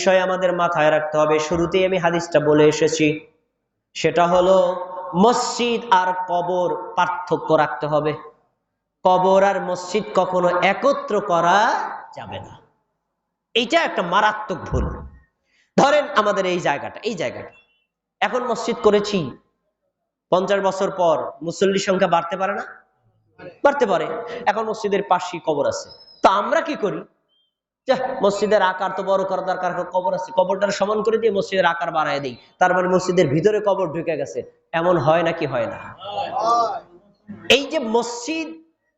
বিষয় আমাদের মাথায় রাখতে হবে। শুরুতেই আমি হাদিসটা বলে এসেছি। সেটা হলো, মসজিদ আর কবর পার্থক্য রাখতে হবে। কবর আর মসজিদ কখনো একত্র করা যাবে না। এইটা একটা মারাত্মক ভুল। ধরেন আমাদের এই জায়গাটা এই জায়গাটা। এখন মসজিদ করেছি। পঞ্চাশ বছর পর মুসল্লির সংখ্যা বাড়তে পারে না? বাড়তে পারে। এখন মসজিদের পাশেই কবর আছে। তো আমরা কি করি? মসজিদের আকার তো বড় করা দরকার কবর আছে, কবরটা সমান করে দিয়ে মসজিদের আকার বাড়ায় দিই। তার মানে মসজিদের ভিতরে কবর ঢুকে গেছে। এমন হয় নাকি হয় না? এই যে মসজিদ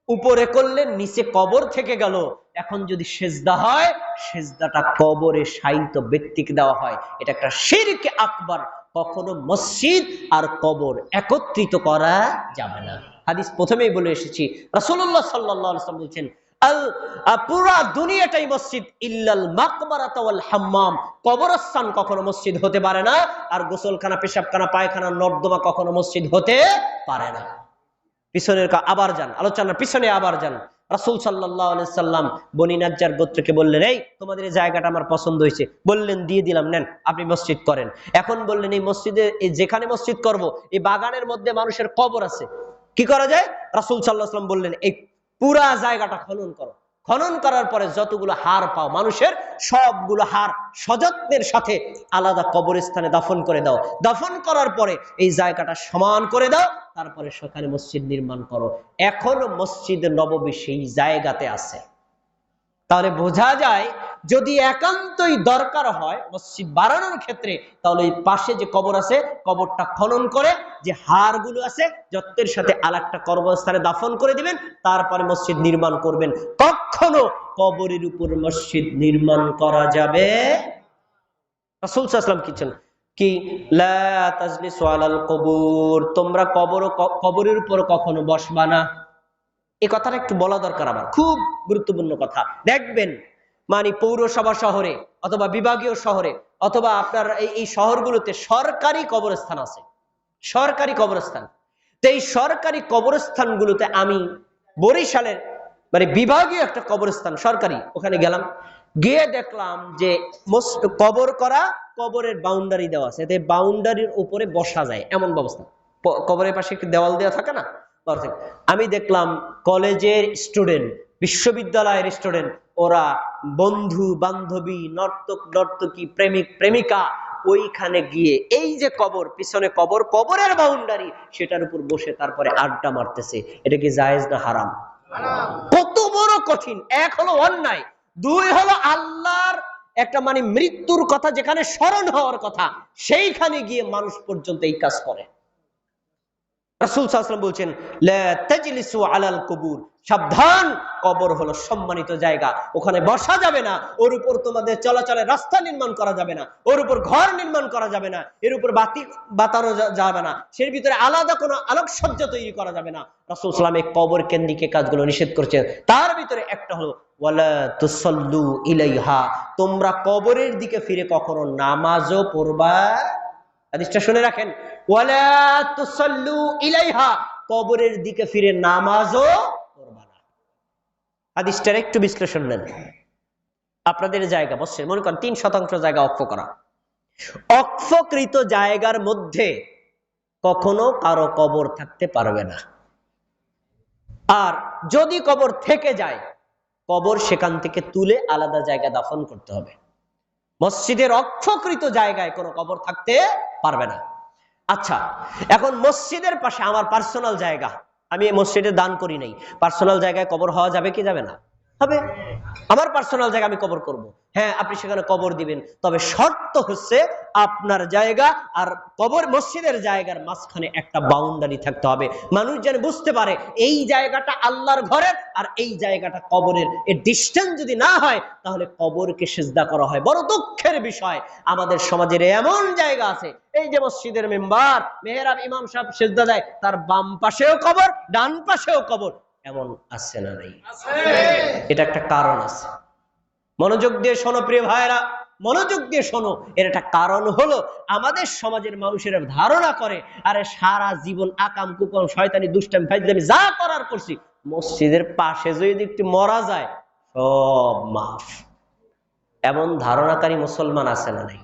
উপরে করলে নিচে কবর থেকে গেল, এখন যদি সেজদা হয়, সেজদাটা কবরে সাহিত্য ব্যক্তিকে দেওয়া হয়। এটা একটা শিরকে আকবর। কখনো মসজিদ আর কবর একত্রিত করা যাবে না। হাদিস প্রথমেই বলে এসেছি। আলাইহি ওয়াসাল্লাম বলছেন পুরা দুনিয়াটাই মসজিদ। ইল্লাল মাকবারাত হাম্মাম। কবরস্থান কখনো মসজিদ হতে পারে না, আর গোসলখানা, পেশাবখানা, পায়খানা, নর্দমা কখনো মসজিদ হতে পারে না। পিছনের আবার যান আলোচনার পিছনে আবার যান। রাসূল সাল্লাম বনি নাজ্জার গোত্রকে বললেন, এই, তোমাদের এই জায়গাটা আমার পছন্দ হয়েছে। বললেন, দিয়ে দিলাম, নেন, আপনি মসজিদ করেন। এখন বললেন, এই মসজিদে যেখানে মসজিদ করব, এই বাগানের মধ্যে মানুষের কবর আছে। কি করা যায়? রাসূল সাল্লাম বললেন, এই পুরা জায়গাটা খনন করো। খনন করার পরে যতগুলো হার পাও, মানুষের সবগুলো হার সযত্নের সাথে আলাদা কবরস্থানে দাফন করে দাও। দাফন করার পরে এই জায়গাটা সমান করে দাও, তারপরে সেখানে মসজিদ নির্মাণ করো। এখনও মসজিদ নববী সেই জায়গাতে আছে। তাহলে বোঝা যায় যদি একান্তই দরকার হয় মসজিদ বাড়ানোর ক্ষেত্রে, তাহলে এই পাশে যে কবর আছে, কবরটা খনন করে যে হাড়গুলো আছে, যত্নের সাথে আর একটা কর্মস্থানে দাফন করে দিবেন, তারপরে মসজিদ নির্মাণ করবেন। কখনো কবরের উপর মসজিদ নির্মাণ করা যাবে? রাসূল আলাইহি ওয়াসাল্লাম কি ছিল? কি? লা তাজলিসু আলাল কবুর। তোমরা কবর কবরের উপর কখনো বসবা না। এই কথাটা একটু বলা দরকার আমার। খুব গুরুত্বপূর্ণ কথা। দেখবেন মানে পৌরসভা শহরে অথবা বিভাগীয় শহরে অথবা আপনার এই শহরগুলোতে সরকারি কবরস্থান আছে। সরকারি কবরস্থান। তো এই সরকারি কবরস্থানগুলোতে আমি বরিশালের মানে বিভাগীয় একটা কবরস্থান, সরকারি, ওখানে গেলাম। গিয়ে দেখলাম যে কবর করা, কবরের বাউন্ডারি দেওয়া আছে। বাউন্ডারির উপরে বসা যায়। এমন ব্যবস্থা। কবরের পাশে দেওয়াল দেওয়া থাকে না। আমি দেখলাম কলেজের স্টুডেন্ট, বিশ্ববিদ্যালয়ের স্টুডেন্ট, ওরা বন্ধু, বান্ধবী, নর্তক, নর্তকী, প্রেমিক, প্রেমিকা, ওইখানে গিয়ে এই যে কবর, পিছনে কবর, কবরের বাউন্ডারি সেটার উপর বসে তারপরে আড্ডা মারতেছে। এটা কি জায়েজ না হারাম? কত বড় কঠিন। এক হলো অন্যায়, দুই হলো আল্লাহর একটা মানে মৃত্যুর কথা যেখানে স্মরণ হওয়ার কথা, সেইখানে গিয়ে মানুষ পর্যন্ত এই কাজ করে। রাসূল বলছেন আলাল কুবুর। সাবধান, কবর হলো সম্মানিত জায়গা। ওখানে বসা যাবে না, ওর উপর তোমাদের রাস্তা নির্মাণ করা যাবে না, ওর উপর ঘর নির্মাণ করা যাবে না, এর উপর বাতি বাতানো যাবে না, সের ভিতরে আলাদা কোনো আলোকসজ্জা তৈরি করা যাবে না। রাসূল সাল্লাম এই কবর কেন্দ্রিক কাজগুলো নিষেধ করছেন। তার ভিতরে একটা হলো তোমরা কবরের দিকে ফিরে কখনো নামাজও পড়বা হাদিসটা শুনে রাখেন ইলাইহা, কবরের দিকে ফিরে নামাজও হাদিসটার একটু বিশ্লেষণ নেন। আপনাদের জায়গা বসছে মনে করেন তিন শতাংশ জায়গা অক্ষ করা। অক্ষকৃত জায়গার মধ্যে কখনো কারও কবর থাকতে পারবে না। আর যদি কবর থেকে যায়, কবর সেখান থেকে তুলে আলাদা জায়গা দাফন করতে হবে। মসজিদের অক্ষকৃত জায়গায় কোনো কবর থাকতে পারবে না। আচ্ছা এখন মসজিদের পাশে আমার পার্সোনাল জায়গা। আমি এই মসজিদে দান করি নাই। পার্সোনাল জায়গায় কবর হওয়া যাবে কি যাবে না? হবে? আমার পার্সোনাল জায়গা আমি কবর করব। হ্যাঁ আপনি সেখানে কবর দিবেন। তবে শর্ত হচ্ছে আপনার জায়গা আর কবর মসজিদের জায়গার মাঝখানে একটা বাউন্ডারি থাকতে হবে। মানুষ যেন বুঝতে পারে, এই জায়গাটা আল্লাহর ঘরের আর এই জায়গাটা কবরের। এই ডিস্টেন্স যদি না হয়, তাহলে কবরকে সেজদা করা হয়। বড় দুঃখের বিষয়, আমাদের সমাজের এমন জায়গা আছে। এই যে মসজিদের মেম্বার, মেহরাব ইমাম সাহেব সেজদা দেয়, তার বাম পাশেও কবর, ডান পাশেও কবর। এমন আছে না নেই? এটা একটা কারণ আছে। মনোযোগ দিয়ে শোনো প্রিয় ভাইরা মনোযোগ দিয়ে শোনো। এর একটা কারণ হলো আমাদের সমাজের মানুষেরা ধারণা করে আরে সারা জীবন আকাম কুকম শয়তানি দুষ্টামি ফাইজলামি যা করার করছি মসজিদের পাশে যদি একটু মরা যায় সব মাফ। এমন ধারণাকারী মুসলমান আছে না নাই?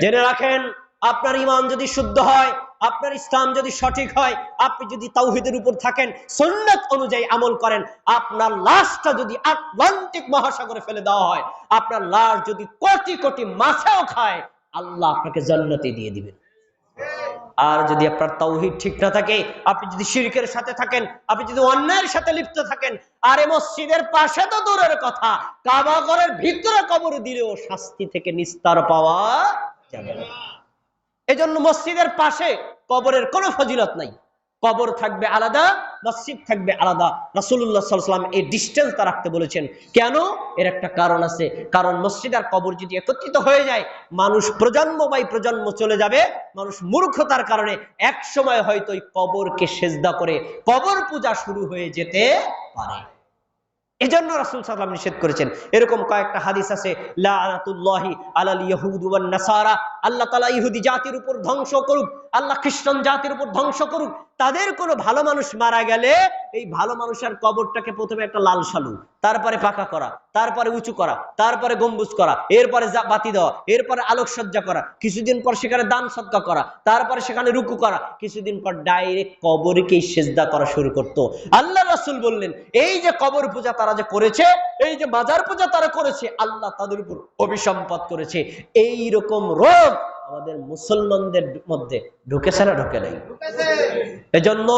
জেনে রাখেন আপনার ইমান যদি শুদ্ধ হয় আপনার ইসলাম যদি সঠিক হয়, আপনি যদি তাওহিদের উপর থাকেন, সুন্নাত অনুযায়ী আমল করেন, আপনার লাশটা যদি আটলান্টিক মহাসাগরে ফেলে দেওয়া হয়, আপনার লাশ যদি কোটি কোটি মাছেও খায়, আল্লাহ আপনাকে জান্নাতে দিয়ে দিবেন। আর যদি আপনার তৌহিদ ঠিক না থাকে, আপনি যদি শিরকের সাথে থাকেন, আপনি যদি অন্যায়ের সাথে লিপ্ত থাকেন, আরে মসজিদের পাশে তো দূরের কথা কাবাগরের ভিতরে কবর দিলেও শাস্তি থেকে নিস্তার পাওয়া যাবে না। এজন্য মসজিদের পাশে কবরের কোনো ফজিলত নাই। কবর থাকবে আলাদা, মসজিদ থাকবে আলাদা। রাসুল্লাহ সাল্লাম এই ডিস্টেন্সটা রাখতে বলেছেন। কেন? এর একটা কারণ আছে। কারণ মসজিদ আর কবর যদি একত্রিত হয়ে যায়, মানুষ প্রজন্ম বাই প্রজন্ম চলে যাবে। মানুষ মূর্খতার কারণে এক সময় হয়তো ওই কবরকে সেজদা করে কবর পূজা শুরু হয়ে যেতে পারে। এজন্য রাসুল সাল্লাম নিষেধ করেছেন। এরকম কয়েকটা হাদিস আছে আল্লাহ তালা ইহুদি জাতির উপর ধ্বংস করুক, আল্লাহ খ্রিস্টান জাতির উপর ধ্বংস করুক। তাদের কোনো ভালো মানুষ মারা গেলে এই ভালো মানুষের কবরটাকে প্রথমে একটা লাল সালু, তারপরে পাকা করা, তারপরে উঁচু করা, তারপরে গম্বুজ করা, এরপরে বাতি দেওয়া, এরপরে আলোকসজ্জা করা, কিছুদিন পর সেখানে দান সৎকা করা, তারপরে সেখানে রুকু করা, কিছুদিন পর ডাইরেক্ট কবরকেই সেজদা করা শুরু করত। আল্লাহ রাসূল বললেন, এই যে কবর পূজা তারা যে করেছে, এই যে মাজার পূজা তারা করেছে, আল্লাহ তাদের উপর অভিসম্পদ করেছে। এই রকম রোগ আমাদের মুসলমানদের মধ্যে ঢুকেছে না ঢুকে নাই? এজন্য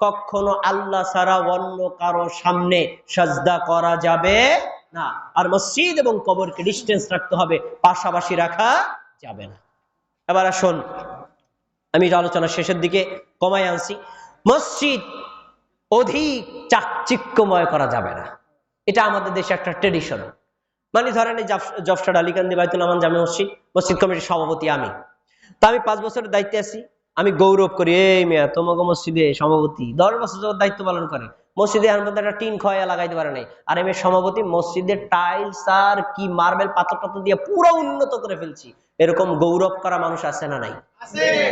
কখনো আল্লাহ ছাড়া অন্য কারও সামনে সাজদা করা যাবে না। আর মসজিদ এবং কবরকে ডিস্টেন্স রাখতে হবে, পাশাপাশি রাখা যাবে না। এবার আসুন, আমি আলোচনা শেষের দিকে কমাই আনছি। মসজিদ অধিক চাকচিক্যময় করা যাবে না। এটা আমাদের দেশে একটা ট্রেডিশন মানে ধরেন এই জাফ- জফসার আলীকান্দি বাইতুল আমান জামে মসজিদ মসজিদ কমিটির সভাপতি আমি। তো আমি পাঁচ বছরের দায়িত্বে আছি আমি গৌরব করি এই মেয়া তোমাকে মসজিদে সভাপতি দশ বছর যাবত দায়িত্ব পালন করে। মসজিদে এর মধ্যে একটা টিন খয়া লাগাইতে পারে নাই। আর আমি সভাপতি মসজিদের টাইলস আর কি মার্বেল পাথর পাথর দিয়ে পুরো উন্নত করে ফেলছি। এরকম গৌরব করা মানুষ আছে না নাই?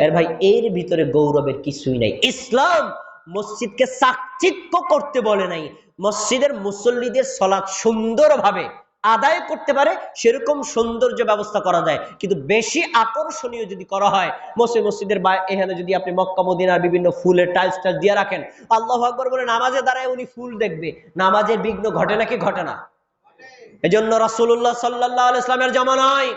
এর ভাই এর ভিতরে গৌরবের কিছুই নাই। ইসলাম মসজিদকে চাকচিক্য করতে বলে নাই। মসজিদের মুসল্লিদের সলাৎ সুন্দরভাবে আদায় করতে পারে, সেরকম সৌন্দর্য ব্যবস্থা করা যায়। কিন্তু বেশি আকর্ষণীয় যদি করা হয়, মসজিদ, মসজিদের বা এখানে যদি আপনি মক্কা, মদিনার বিভিন্ন ফুলের টাইলস টাইলস দিয়ে রাখেন, আল্লাহ আকবর বলে নামাজে দাঁড়ায় উনি ফুল দেখবে। নামাজের বিঘ্ন ঘটে নাকি ঘটে না? এজন্য রাসূলুল্লাহ সাল্লাল্লাহু আলাইহি ইসলামের জামানায়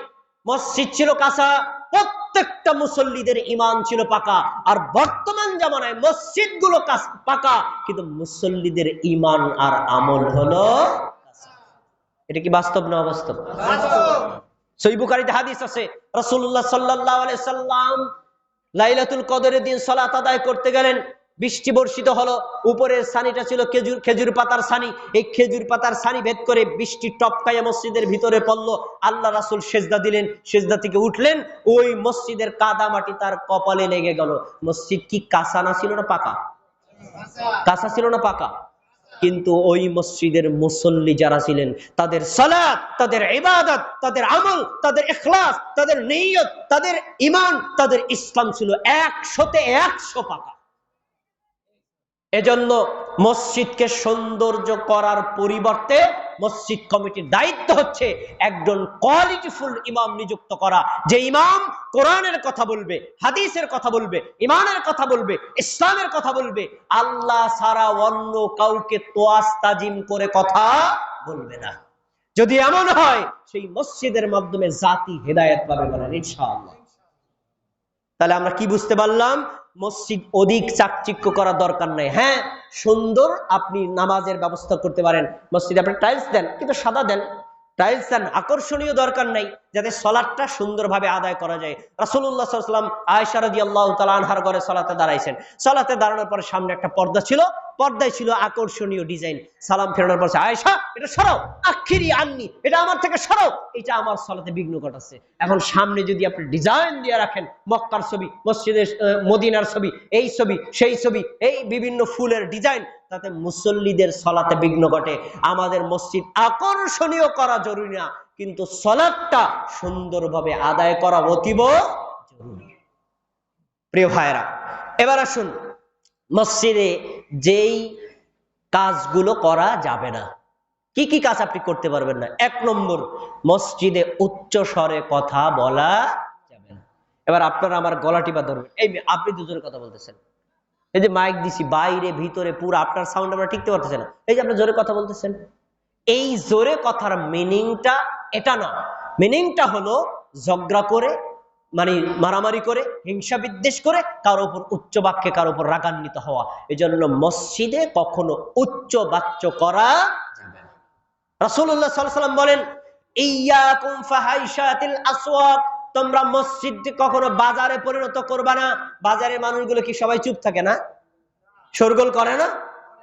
মসজিদ ছিল কাঁচা, প্রত্যেকটা মুসল্লিদের ইমান ছিল পাকা। আর বর্তমান জামানায় মসজিদগুলো পাকা। কিন্তু মুসল্লিদের ইমান আর আমল হলো। এটা কি বাস্তব না অবাস্তব? সই বুখারীতে হাদিস আছে রাসূলুল্লাহ সাল্লাল্লাহু সাল্লাম লাইলাতুল কদরের দিন সালাত আদায় করতে গেলেন বৃষ্টি বর্ষিত হলো উপরের সানিটা ছিল খেজুর খেজুর পাতার সানি এই খেজুর পাতার সানি ভেদ করে বৃষ্টি টপকাইয়া মসজিদের ভিতরে পড়ল আল্লাহ রাসূল সেজদা দিলেন সেজদা থেকে উঠলেন ওই মসজিদের কাদা মাটি তার কপালে লেগে গেল। মসজিদ কি কাঁচা না ছিল না পাকা? কাঁচা ছিল না পাকা? কিন্তু ওই মসজিদের মুসল্লি যারা ছিলেন, তাদের সালাত, তাদের ইবাদত, তাদের আমল, তাদের এখলাস তাদের নিয়ত, তাদের ইমান তাদের ইসলাম ছিল একশোতে একশো পাকা। এজন্য মসজিদকে সৌন্দর্য করার পরিবর্তে মসজিদ কমিটির দায়িত্ব হচ্ছে একজন কোয়ালিটিফুল ইমাম নিযুক্ত করা। যে ইমাম কোরআনের কথা বলবে, হাদিসের কথা বলবে ইমানের কথা বলবে, ইসলামের কথা বলবে, আল্লাহ ছাড়া অন্য কাউকে তোয়াজ তাজিম করে কথা বলবে না। যদি এমন হয়, সেই মসজিদের মাধ্যমে জাতি হেদায়ত পাবে বলেন, ইনশাআল্লাহ। তাহলে আমরা কি বুঝতে পারলাম? মসজিদ অধিক চাকচিক্য করার দরকার নাই। হ্যাঁ সুন্দর আপনি নামাজের ব্যবস্থা করতে পারেন। মসজিদে আপনি টাইলস দেন, কিন্তু সাদা দেন। টাইলস দেন, আকর্ষণীয় দরকার নাই, যাতে সলাটটা সুন্দরভাবে আদায় করা যায়। রাসুল্লাহ সাল্লাম আল্লাহ তালা তালানহার ঘরে সলাতে দাঁড়াইছেন। সলাতে দাঁড়ানোর পরে সামনে একটা পর্দা ছিল পর্দায় ছিল আকর্ষণীয় ডিজাইন। সালাম ফেরানোর পর আয়সা এটা সরাও। আখিরি আননি, এটা আমার থেকে সরাও। এটা আমার সলাতে বিঘ্ন ঘটাচ্ছে। এখন সামনে যদি আপনি ডিজাইন দিয়ে রাখেন, মক্কার ছবি, মসজিদের মদিনার ছবি, এই ছবি, সেই ছবি, এই বিভিন্ন ফুলের ডিজাইন তাতে মুসল্লিদের সলাতে বিঘ্ন ঘটে। আমাদের মসজিদ আকর্ষণীয় করা জরুরি না, কিন্তু সলাদটা সুন্দরভাবে আদায় করা অতীব জরুরি। প্রিয় ভাইরা এবার আসুন মসজিদে যেই কাজগুলো করা যাবে না। কি কি কাজ আপনি করতে পারবেন না। এক নম্বর, মসজিদে উচ্চ স্বরে কথা বলা যাবে না। এবার আপনারা আমার গলা টিপা ধরবেন এই আপনি দুজনের কথা বলতেছেন। এই যে মাইক দিছি, বাইরে, ভিতরে, পুরো আপনার সাউন্ড আমরা টিকতে পারতেছে না। এই যে আপনি জোরে কথা বলতেছেন। এই জোরে কথার মিনিংটা এটা না। মিনিংটা হলো ঝগড়া করে মানে মারামারি করে, হিংসা বিদ্বেষ করে কারও উপর উচ্চ বাক্যে কারও উপর রাগান্বিত হওয়া। এজন্য মসজিদে কখনো উচ্চ বাচ্য করা রাসূলুল্লাহ সাল্লাম বলেন তোমরা মসজিদ কখনো বাজারে পরিণত করবা না। বাজারের মানুষগুলো কি সবাই চুপ থাকে না? শোরগোল করে না?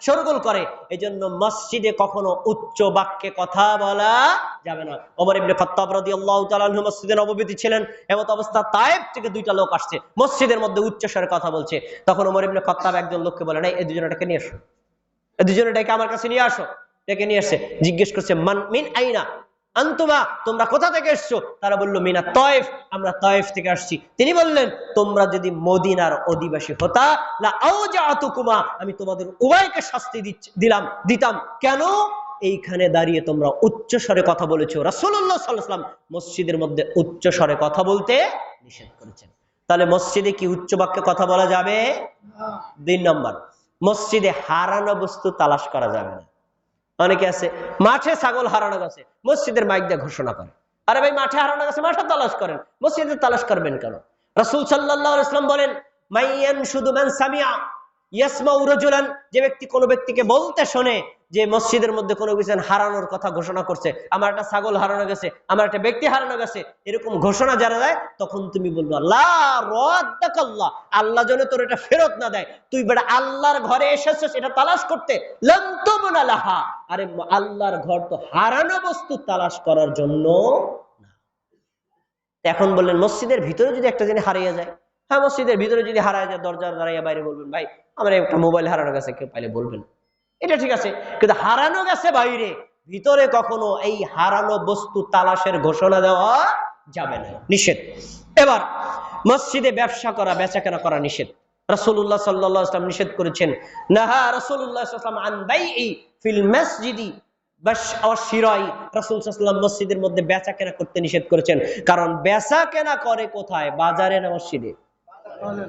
শোরগোল করে। এই জন্য মসজিদে কখনো উচ্চ বাক্যে কথা বলা যাবে না। ওমর ইবনে খাত্তাব রাদিয়াল্লাহু তাআলা মসজিদে নববীতে ছিলেন, এমত অবস্থা তায়েব থেকে দুইটা লোক আসছে, মসজিদের মধ্যে উচ্চ স্বরে কথা বলছে। তখন ওমর ইবনে খাত্তাব একজন লোককে বলেন এই দুজনটাকে নিয়ে আসো এই দুজনটাকে আমার কাছে নিয়ে আসো। ডেকে নিয়ে আসছে জিজ্ঞেস করছে, মান, মিন আইনা? আন্তুমা তোমরা কোথা থেকে এসছো? তারা বলল মিনা তয়েফ আমরা তয়েফ থেকে আসছি। তিনি বললেন তোমরা যদি মদিনার অধিবাসী হতা না আমি তোমাদের উভয়কে শাস্তি দিলাম দিতাম। কেন? এইখানে দাঁড়িয়ে তোমরা উচ্চ স্বরে কথা বলেছ। সাল্লাল্লাহু মসজিদের মধ্যে উচ্চ স্বরে কথা বলতে নিষেধ করেছেন। তাহলে মসজিদে কি উচ্চ বাক্যে কথা বলা যাবে? দুই নম্বর মসজিদে হারানো বস্তু তালাশ করা যাবে না। অনেকে আছে, মাঠে ছাগল হারানো গেছে মসজিদের মাইক দিয়ে ঘোষণা করে। আরে ভাই, মাঠে হারানো গেছে মাঠে তালাশ করেন। মসজিদে তালাশ করবেন কেন? রসুল সাল্লাহ ইসলাম বলেন, মাইয়ান শুধু মান সামিয়া ইয়াসমা রাজুলান যে ব্যক্তি কোনো ব্যক্তিকে বলতে শোনে যে মসজিদের মধ্যে কোনো কিছু হারানোর কথা ঘোষণা করছে, আমার একটা ছাগল হারানো গেছে, আমার একটা ব্যক্তি হারানো গেছে, এরকম ঘোষণা যারা দেয়, তখন তুমি বলব রাদ্দাকাল্লাহ আল্লাহ যেন তোর এটা ফেরত না দেয়। তুই বেটা আল্লাহর ঘরে এসেছিস, এটা তালাশ করতে। লাহা। আরে আল্লাহর ঘর তো হারানো বস্তু তালাশ করার জন্য এখন বললেন, মসজিদের ভিতরে যদি একটা জিনিস হারিয়ে যায় হ্যাঁ মসজিদের ভিতরে যদি হারায় যায়, দরজার দাঁড়াইয়া বাইরে বলবেন, ভাই, আমার একটা মোবাইল হারানো গেছে, কেউ পাইলে বলবেন। এটা ঠিক আছে, কিন্তু হারানো গেছে বাইরে, ভিতরে কখনো এই হারানো বস্তু তালাশের ঘোষণা দেওয়া যাবে না, নিষেধ। এবার, মসজিদে ব্যবসা করা বেচা কেনা করা নিষেধ। আলাইহি ওয়াসাল্লাম নিষেধ করেছেন, নাহা রাসূলুল্লাহ সাল্লাল্লাহু আলাইহি ওয়াসাল্লাম আন বাইই ফিল মসজিদি বাস শিরাই। রাসূল সাল্লাল্লাহু আলাইহি ওয়াসাল্লাম মসজিদের মধ্যে বেচা কেনা করতে নিষেধ করেছেন, কারণ বেচা কেনা করে কোথায়? বাজারে না মসজিদে?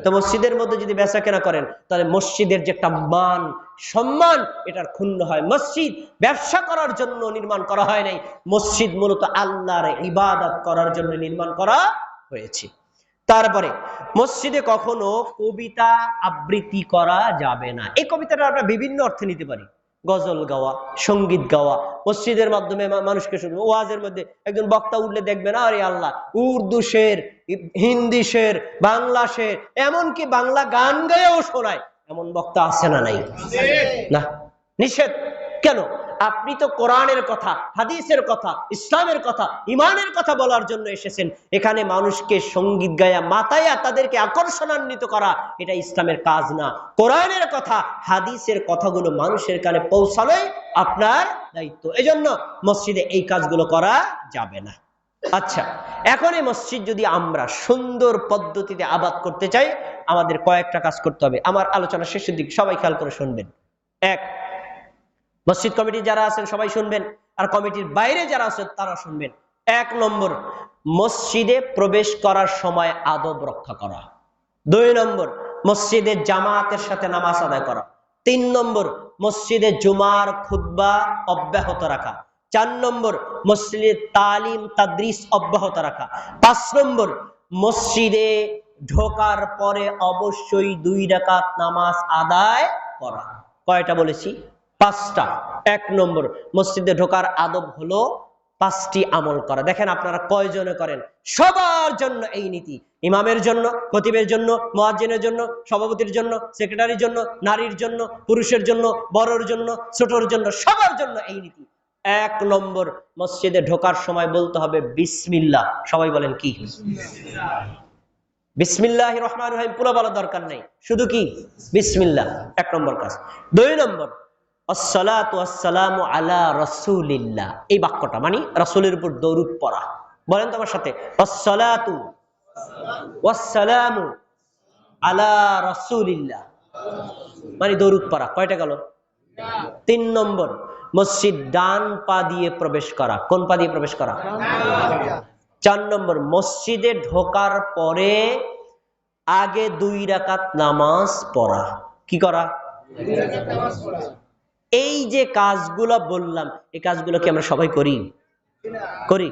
তো মসজিদের মধ্যে যদি বেচা কেনা করেন, তাহলে মসজিদের যে একটা মান, সম্মান, এটার ক্ষুণ্ণ হয়। মসজিদ ব্যবসা করার জন্য নির্মাণ করা হয় নাই। মসজিদ মূলত আল্লাহর ইবাদত করার জন্য নির্মাণ করা হয়েছে। তারপরে, মসজিদে কখনো কবিতা আবৃত্তি করা যাবে না। এই কবিতাটা আমরা বিভিন্ন অর্থে নিতে পারি। গজল গাওয়া, সংগীত গাওয়া, মসজিদের মাধ্যমে মানুষকে শুনবে ওয়াজের মধ্যে একজন বক্তা উঠলে দেখবে না আরে আল্লাহ, উর্দু শের, হিন্দি শের, বাংলা শের, এমনকি বাংলা গান গায়েও শোনায়। এমন বক্তা আছে না নাই? না? নিষেধ। কেন? আপনি তো কোরআনের কথা, হাদিসের কথা, ইসলামের কথা ইমানের কথা বলার জন্য এসেছেন। এখানে মানুষকে সংগীত গায়া, মাতায়া, তাদেরকে আকর্ষণান্বিত করা, এটা ইসলামের কাজ না। কোরআনের কথা, হাদিসের কথাগুলো মানুষের কানে পৌঁছানোই আপনার দায়িত্ব। এজন্য মসজিদে এই কাজগুলো করা যাবে না। আচ্ছা এখন এই মসজিদ যদি আমরা সুন্দর পদ্ধতিতে আবাদ করতে চাই, আমাদের কয়েকটা কাজ করতে হবে। আমার আলোচনা শেষের দিক, সবাই খেয়াল করে শুনবেন। এক মসজিদ কমিটি যারা আছেন সবাই শুনবেন, আর কমিটির বাইরে যারা আছেন তারা শুনবেন। এক নম্বর, মসজিদে প্রবেশ করার সময় আদব রক্ষা করা। দুই নম্বর, মসজিদে জামাতের সাথে নামাজ আদায় করা। তিন নম্বর, মসজিদে জুমার খুদ্া অব্যাহত রাখা। চার নম্বর, মসজিদে তালিম তাদ্রিস অব্যাহত রাখা। পাঁচ নম্বর, মসজিদে ঢোকার পরে অবশ্যই দুই রাকাত নামাজ আদায় করা। কয়টা বলেছি? পাঁচটা। এক নম্বর, মসজিদে ঢোকার আদব হলো পাঁচটি আমল করা। দেখেন আপনারা কয়জনে করেন? সবার জন্য এই নীতি। ইমামের জন্য, খতিবের জন্য, মোয়াজ্জিনের জন্য, সভাপতির জন্য, সেক্রেটারির জন্য, নারীর জন্য, পুরুষের জন্য, বড়র জন্য, ছোটর জন্য, সবার জন্য এই নীতি। এক নম্বর, মসজিদে ঢোকার সময় বলতে হবে বিসমিল্লাহ। সবাই বলেন কি? বিসমিল্লাহ রহমান রহিম। পুরো বলার দরকার নেই। শুধু কি? বিসমিল্লাহ। এক নম্বর কাজ। দুই নম্বর আলা রাসূলিল্লাহ। এই বাক্যটা মানে রাসূলের উপর দরুদ পড়া। বলেন তো আমার সাথে আলা রাসূলিল্লাহ। মানে দরুদ পড়া। কয়টা গেল? তিন নম্বর, মসজিদ ডান পা দিয়ে প্রবেশ করা। কোন পা দিয়ে প্রবেশ করা? চার নম্বর, মসজিদে ঢোকার পরে আগে দুই রাকাত নামাজ পড়া। কি করা? এই যে কাজগুলো বললাম, এই কাজগুলো কি আমরা সবাই করি? করি।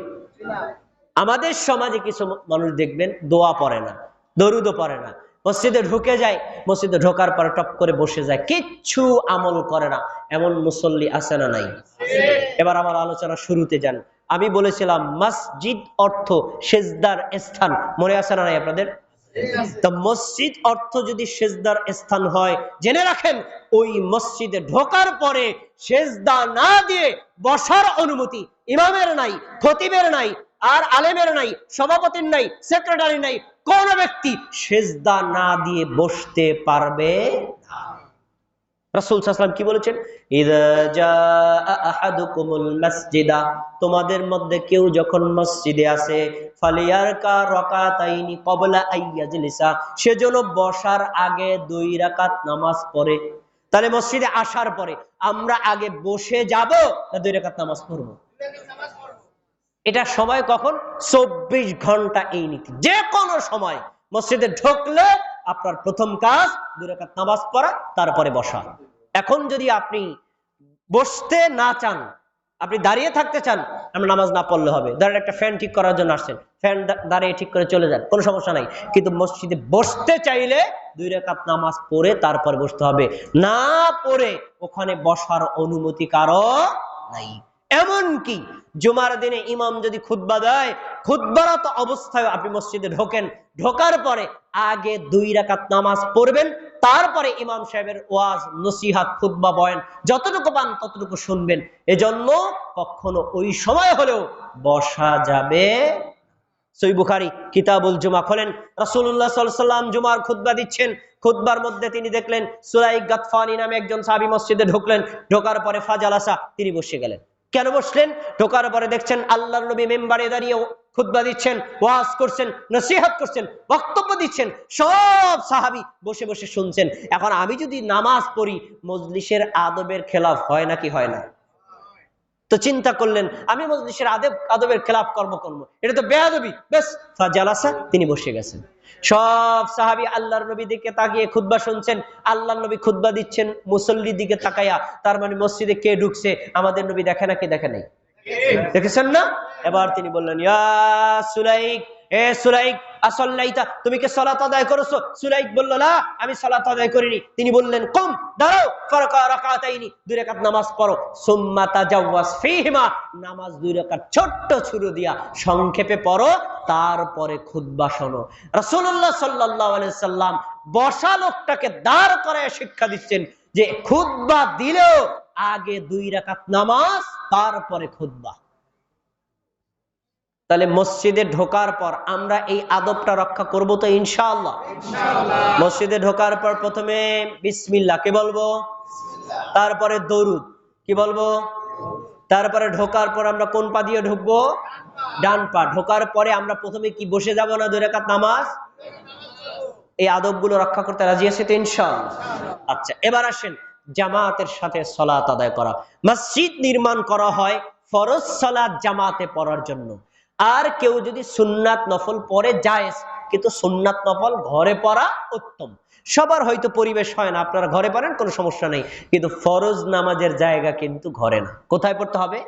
আমাদের সমাজে কিছু মানুষ দেখবেন, দোয়া পড়ে না, দরুদও পড়ে না। মসজিদে ঢুকে যায়, মসজিদে ঢোকার পরে টপ করে বসে যায়, কিচ্ছু আমল করে না। এমন মুসল্লি আছে না নাই? এবার আমার আলোচনা শুরুতে যান। আমি বলেছিলাম, মসজিদ অর্থ সেজদার স্থান। মনে আছে না নাই আপনাদের? তো মসজিদ অর্থ যদি সেজদার স্থান হয়, জেনে রাখেন, ওই মসজিদে ঢোকার পরে সেজদা না দিয়ে বসার অনুমতি ইমামের নাই, খতিবের নাই, আর আলেমের নাই, সভাপতির নাই সেক্রেটারি নাই, কোন ব্যক্তি সেজদা না দিয়ে বসতে পারবে না। রাসূল সাল্লাল্লাহু কি বলেছেন? মাসজিদা তোমাদের মধ্যে কেউ যখন মসজিদে আসে, ফালিয়ারকা রাকাতাইনি সেজন্য বসার আগে দুই রাকাত নামাজ পড়ে। তাহলে মসজিদে আসার পরে আমরা আগে বসে যাব না দুই রাকাত নামাজ পড়ব? এটা সময় কখন? চব্বিশ ঘণ্টা এই নীতি। যে কোনো সময় মসজিদে ঢুকলে আপনার প্রথম কাজ দুই রাকাত নামাজ পড়া, তারপরে বসা। এখন যদি আপনি বসতে না চান, আপনি দাঁড়িয়ে থাকতে চান আমরা নামাজ না পড়লে হবে। ধরেন একটা ফ্যান ঠিক করার জন্য আসছেন ফ্যান দাঁড়িয়ে ঠিক করে চলে যান, কোনো সমস্যা নাই। কিন্তু মসজিদে বসতে চাইলে দুই রেখাত নামাজ পড়ে, তারপর বসতে হবে। না পড়ে ওখানে বসার অনুমতি কারও নাই। এমন কি জুমার দিনে ইমাম যদি খুতবা দেয় খুতবারত অবস্থায় আপনি মসজিদে ঢোকেন। ঢোকার পরে আগে দুই রাকাত নামাজ পড়বেন, তারপরে ইমাম সাহেবের ওয়াজ, নসিহাত, খুতবা, বয়ান যতটুকু পান ততটুকু শুনবেন। এজন্য কখনো ওই সময় হলেও বসা যাবে সই বুখারি কিতাবুল জুমা খোলেন আলাইহি সাল্লাম জুমার খুতবা দিচ্ছেন। খুতবার মধ্যে তিনি দেখলেন সুলাইক গাতফানি নামে একজন সাবি মসজিদে ঢুকলেন, ঢোকার পরে ফাজালাসা তিনি বসে গেলেন। কেন বসলেন? ঢোকার পরে দেখছেন আল্লাহ নবী মেম্বারে দাঁড়িয়ে খুদ্া দিচ্ছেন, ওয়াজ করছেন, নসিহাত করছেন, বক্তব্য দিচ্ছেন, সব সাহাবি বসে বসে শুনছেন। এখন আমি যদি নামাজ পড়ি, মজলিসের আদবের খেলাফ হয় নাকি হয় না? তো চিন্তা করলেন, আমি মজলিসের আদেব, আদবের খেলাফ কর্ম করব। এটা তো বেয়াদবি। বেশ ফাজালাসা, তিনি বসে গেছেন। সব সাহাবি আল্লাহর নবী দিকে তাকিয়ে খুতবা শুনছেন। আল্লাহর নবী খুতবা দিচ্ছেন মুসল্লি দিকে তাকাইয়া তার মানে মসজিদে কে ঢুকছে, আমাদের নবী দেখে না, কে দেখে নাই? দেখেছেন না? এবার তিনি বললেন সুলাইক, এ সুলাইক আসল্লাইতা তুমি কি সালাত আদায় করেছ? সুলাইক বলল, না, আমি সালাত আদায় করিনি। তিনি বললেন, কম দাঁড়াও রাকাতাইনি, দুই রাকাত নামাজ পড়ো। সুম্মা নামাজ দুই রাকাত দিয়া সংক্ষেপে পড়ো, তারপরে খুতবা শোনো। রাসূলুল্লাহ সাল্লাল্লাহু আলাইহি সাল্লাম বসা লোকটাকে দাঁড় করায় শিক্ষা দিচ্ছেন যে, খুতবা দিলেও আগে দুই রাকাত নামাজ, তারপরে খুতবা। তাহলে মসজিদে ঢোকার পর আমরা এই আদবটা রক্ষা করব তো ইনশাআল্লাহ। মসজিদে ঢোকার পর প্রথমে বিসমিল্লাহ কে বলব? তারপরে দরুদ কি বলব? তারপরে ঢোকার পর আমরা কোন পা দিয়ে ঢুকবো? ডান পা। ঢোকার পরে আমরা প্রথমে কি বসে যাব না দুই রাকাত নামাজ? এই আদবগুলো রক্ষা করতে রাজি আছে তো ইনশাআল্লাহ। আচ্ছা এবার আসেন জামাতের সাথে সলাত আদায় করা। মসজিদ নির্মাণ করা হয় ফরজ সলাত জামাতে পড়ার জন্য। আর কেউ যদি সুন্নাত নফল পরে যায় কিন্তু সুন্নাত নফল ঘরে পড়া উত্তম। সবার হয়তো পরিবেশ হয় না আপনারা ঘরে পড়েন কোনো সমস্যা নেই। কিন্তু ফরজ নামাজের জায়গা কিন্তু ঘরে না। কোথায় পড়তে হবে?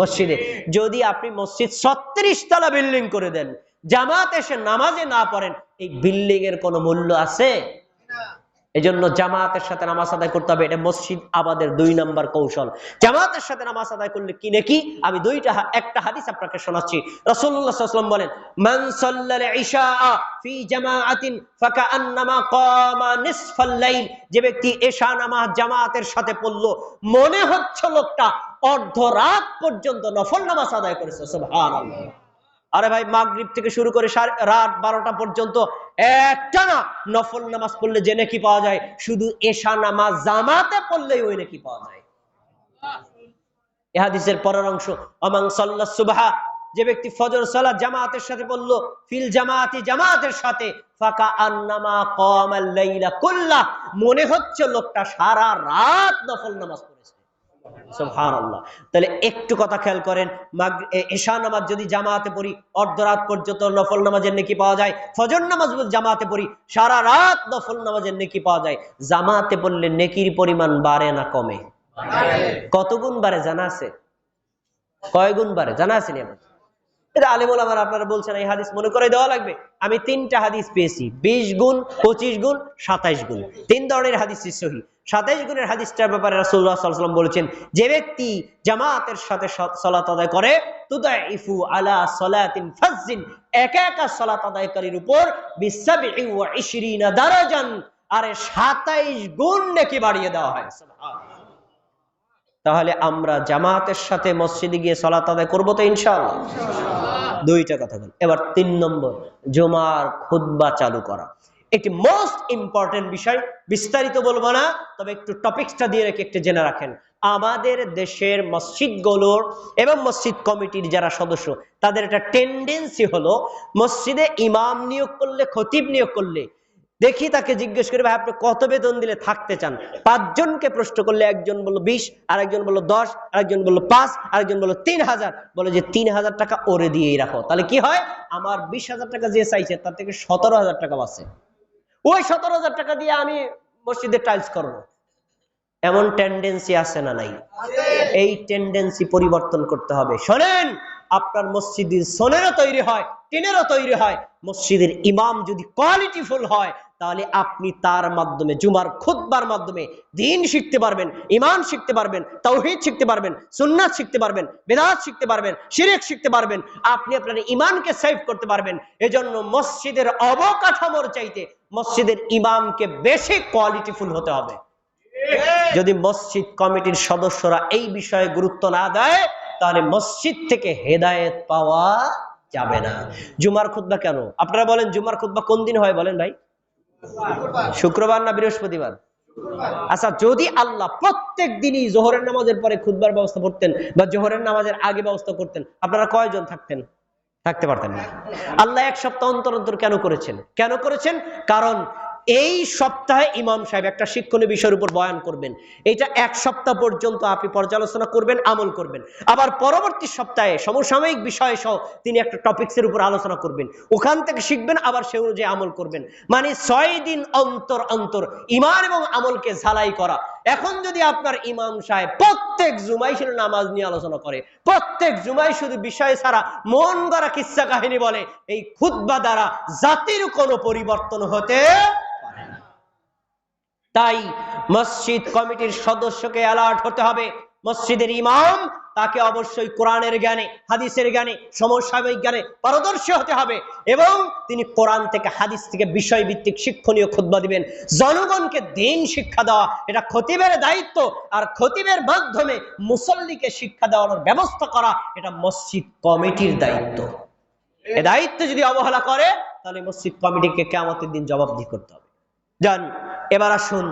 মসজিদে। যদি আপনি মসজিদ ছত্রিশ তলা বিল্ডিং করে দেন জামাত এসে নামাজে না পড়েন এই বিল্ডিং এর কোনো মূল্য আছে? এজন্য জামাতের সাথে নামাজ আদায় করতে হবে। এটা মসজিদ আবাদের দুই নাম্বার কৌশল। জামাতের সাথে নামাজ আদায় করলে কি নাকি? আমি দুইটা একটা হাদিস আপনাকে শোনাচ্ছি। ওয়াসাল্লাম বলেন, মান যে ব্যক্তি এশা নামাজ জামাতের সাথে পড়ল, মনে হচ্ছে লোকটা অর্ধ রাত পর্যন্ত নফল নামাজ আদায় করেছে। আরে ভাই, মাগরিব থেকে শুরু করে রাত বারোটা পর্যন্ত একটা না নফল নামাজ পড়লে যে নাকি পাওয়া যায়? শুধু এশা নামাজ জামাতে পড়লেই ওই নাকি পাওয়া যায়। এহাদিসের পরের অংশ অমাং সাল্লা সুবাহা, যে ব্যক্তি ফজর সালাত জামাতের সাথে পড়ল, ফিল জামাতি জামাতের সাথে, ফাকা আন্নামা কমাল লাইলা কুল্লা, মনে হচ্ছে লোকটা সারা রাত নফল নামাজ পড়েছে। তাহলে একটু কথা খেয়াল করেন মাগ- এশা নামাজ যদি জামাতে পড়ি অর্ধরাত পর্যন্ত নফল নামাজের নেকি পাওয়া যায় ফজর নামাজ যদি জামাতে পড়ি সারা রাত নফল নামাজের নেকি পাওয়া যায় জামাতে পড়লে নেকির পরিমাণ বাড়ে না কমে? কত গুণ বাড়ে জানা আছে? কয় গুণ বাড়ে? জানা আছে নি? এটা আলিমুল আমার আপনারা বলছেন, এই হাদিস মনে করে দেওয়া লাগবে। আমি তিনটা হাদিস পেয়েছি, বিশ গুণ, পঁচিশ গুণ, সাতাইশ গুণ। তিন ধরনের হাদিস সহি। সাতাইশ গুণের হাদিসটার ব্যাপারে রাসুল্লাহ সাল্লাম বলেছেন, যে ব্যক্তি জামাতের সাথে সলাত আদায় করে, তুদাইফু আলা সলাতিন ফাজ্জিন। একা একা সলাত আদায়কারীর উপর ইশরিনা দারাজান, আরে সাতাইশ গুণ নাকি বাড়িয়ে দেওয়া হয়। তাহলে আমরা জামাতের সাথে মসজিদে গিয়ে সলাত আদায় করব তো ইনশাআল্লাহ। দুইটা কথা বল। এবার তিন নম্বর জুমার খুদ্া চালু করা। একটি মোস্ট ইম্পর্টেন্ট বিষয় বিস্তারিত বলব না তবে একটু টপিকসটা দিয়ে রেখে একটু জেনে রাখেন। আমাদের দেশের মসজিদ মসজিদগুলোর এবং মসজিদ কমিটির যারা সদস্য তাদের একটা টেন্ডেন্সি হলো মসজিদে ইমাম নিয়োগ করলে খতিব নিয়োগ করলে দেখি তাকে জিজ্ঞেস করে, ভাই, আপনি কত বেতন দিলে থাকতে চান? পাঁচজনকে প্রশ্ন করলে একজন বলল বিশ, আরেকজন বলল দশ, আরেকজন বলল পাঁচ, আরেকজন বলল তিন হাজার। বলে যে তিন হাজার টাকা ওরে দিয়েই রাখো। তাহলে কি হয়? আমার বিশ হাজার টাকা যে চাইছে, তার থেকে সতেরো হাজার টাকা বাঁচে। ওই সতেরো হাজার টাকা দিয়ে আমি মসজিদে টাইলস করব। এমন টেন্ডেন্সি আছে না নাই? এই টেন্ডেন্সি পরিবর্তন করতে হবে। শোনেন আপনার মসজিদের সোনেরও তৈরি হয় টিনেরও তৈরি হয়। মসজিদের ইমাম যদি কোয়ালিটিফুল হয় তাহলে আপনি তার মাধ্যমে জুমার খুতবার মাধ্যমে দিন শিখতে পারবেন ইমান শিখতে পারবেন তৌহিদ শিখতে পারবেন সুন্নাত শিখতে পারবেন বেদাত শিখতে পারবেন শিরেক শিখতে পারবেন আপনি আপনার ইমানকে সেভ করতে পারবেন। এজন্য মসজিদের অবকাঠামোর চাইতে মসজিদের ইমামকে বেশি কোয়ালিটিফুল হতে হবে। যদি মসজিদ কমিটির সদস্যরা এই বিষয়ে গুরুত্ব না দেয় তাহলে মসজিদ থেকে হেদায়েত পাওয়া যাবে না। জুমার খুতবা কেন? আপনারা বলেন, জুমার খুতবা কোন দিন হয় বলেন ভাই? শুক্রবার না বৃহস্পতিবার? আচ্ছা যদি আল্লাহ প্রত্যেক দিনই জোহরের নামাজের পরে খুতবার ব্যবস্থা করতেন বা জোহরের নামাজের আগে ব্যবস্থা করতেন, আপনারা কয়জন থাকতেন? থাকতে পারতেন না। আল্লাহ এক সপ্তাহ অন্তর অন্তর কেন করেছেন? কেন করেছেন? কারণ এই সপ্তাহে ইমাম সাহেব একটা শিক্ষণীয় বিষয়ের উপর বয়ান করবেন। এটা এক সপ্তাহ পর্যন্ত আপনি পর্যালোচনা করবেন, আমল করবেন। আবার পরবর্তী সপ্তাহে সমসাময়িক বিষয় সহ তিনি একটা টপিক্সের উপর আলোচনা করবেন। ওখান থেকে শিখবেন, আবার সে অনুযায়ী আমল করবেন। মানে ছয় দিন অন্তর অন্তর ইমান এবং আমলকে ঝালাই করা। এখন যদি আপনার ইমাম সাহেব প্রত্যেক জুমাই শুধু নামাজ নিয়ে আলোচনা করে, প্রত্যেক জুমাই শুধু বিষয় ছাড়া মন গড়া কিচ্ছা কাহিনী বলে, এই খুদ্া দ্বারা জাতির কোনো পরিবর্তন হতে। তাই মসজিদ কমিটির সদস্যকে অ্যালার্ট হতে হবে। মসজিদের ইমাম তাকে অবশ্যই কোরআনের জ্ঞানে, হাদিসের জ্ঞানে, সমসাময়িক জ্ঞানে পারদর্শী হতে হবে এবং তিনি কোরআন থেকে হাদিস থেকে বিষয় ভিত্তিক শিক্ষণীয় খুদ্া দিবেন। জনগণকে দিন শিক্ষা দেওয়া, এটা খতিবের দায়িত্ব আর খতিবের মাধ্যমে মুসল্লিকে শিক্ষা দেওয়ার ব্যবস্থা করা, এটা মসজিদ কমিটির দায়িত্ব। এ দায়িত্ব যদি অবহেলা করে, তাহলে মসজিদ কমিটিকে কেমতের দিন জবাবদি করতে হবে। যান এবার আসুন,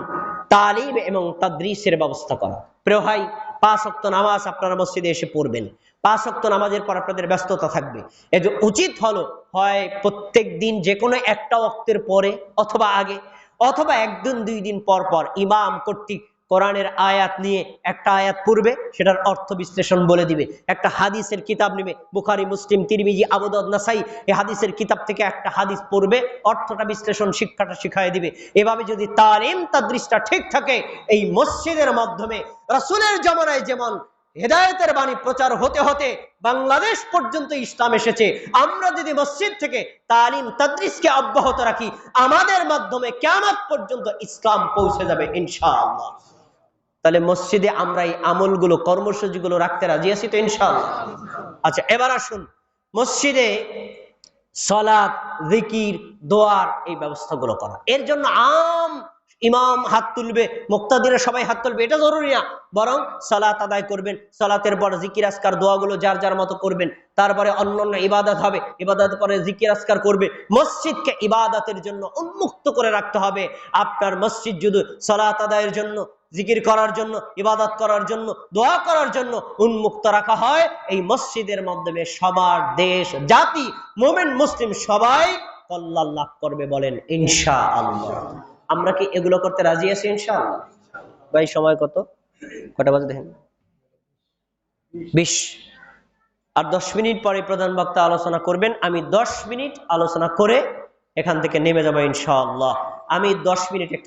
তালিম এবং তাদ্রিসের ব্যবস্থা করা। প্রিয় ভাই, পাঁচ অক্ত নামাজ আপনারা মসজিদে এসে পড়বেন। পাঁচ অক্ত নামাজের পর আপনাদের ব্যস্ততা থাকবে। এই যে উচিত হলো, হয় প্রত্যেক দিন যে কোনো একটা অক্তের পরে অথবা আগে, অথবা একদিন দুই দিন পর পর ইমাম কর্তৃক কোরআনের আয়াত নিয়ে একটা আয়াত পূর্বে সেটার অর্থ বিশ্লেষণ বলে দিবে। একটা হাদিসের কিতাব নেবে, বুখারি, মুসলিম, তিরমিজি আবুদদ নাসাই, এই হাদিসের কিতাব থেকে একটা হাদিস পড়বে, অর্থটা বিশ্লেষণ শিক্ষাটা শিখাই দিবে। এভাবে যদি তালিম তাদৃশটা ঠিক থাকে, এই মসজিদের মাধ্যমে রাসূলের জমানায় যেমন হেদায়েতের বাণী প্রচার হতে হতে বাংলাদেশ পর্যন্ত ইসলাম এসেছে, আমরা যদি মসজিদ থেকে তালিম তাদৃশকে অব্যাহত রাখি, আমাদের মাধ্যমে কেমন পর্যন্ত ইসলাম পৌঁছে যাবে, ইনশাআল্লাহ। তাহলে মসজিদে আমরা এই আমলগুলো, কর্মসূচিগুলো রাখতে রাজি আছি তো ইনশাল আচ্ছা এবার আসুন। মসজিদে সলাদ রিকির দোয়ার এই ব্যবস্থাগুলো করা। এর জন্য আম ইমাম হাত তুলবে, মুক্তাদিরা সবাই হাত তুলবে, এটা জরুরি না। বরং সলাত আদায় করবেন, সলাতের পর জিকির আসকার দোয়াগুলো যার যার মতো করবেন, তারপরে অন্য অন্য ইবাদত হবে, ইবাদতের পরে জিকির আসকার করবে, মসজিদকে ইবাদতের জন্য উন্মুক্ত করে রাখতে হবে। আপনার মসজিদ যদি সলাত আদায়ের জন্য, জিকির করার জন্য, ইবাদত করার জন্য, দোয়া করার জন্য উন্মুক্ত রাখা হয়, এই মসজিদের মাধ্যমে সবার দেশ, জাতি, মোমেন, মুসলিম সবাই কল্যাণ লাভ করবে বলেন ইনশা আল্লাহ আমরা কি এগুলো করতে রাজি আছি ইনশাআল্লাহ? ভাই, সময় কত? কটা বাজে দেখেন? বিশ। আর দশ মিনিট পরে প্রধান বক্তা আলোচনা করবেন। আমি দশ মিনিট আলোচনা করে এখান থেকে নেমে যাব ইনশাআল্লাহ। আমি দশ মিনিট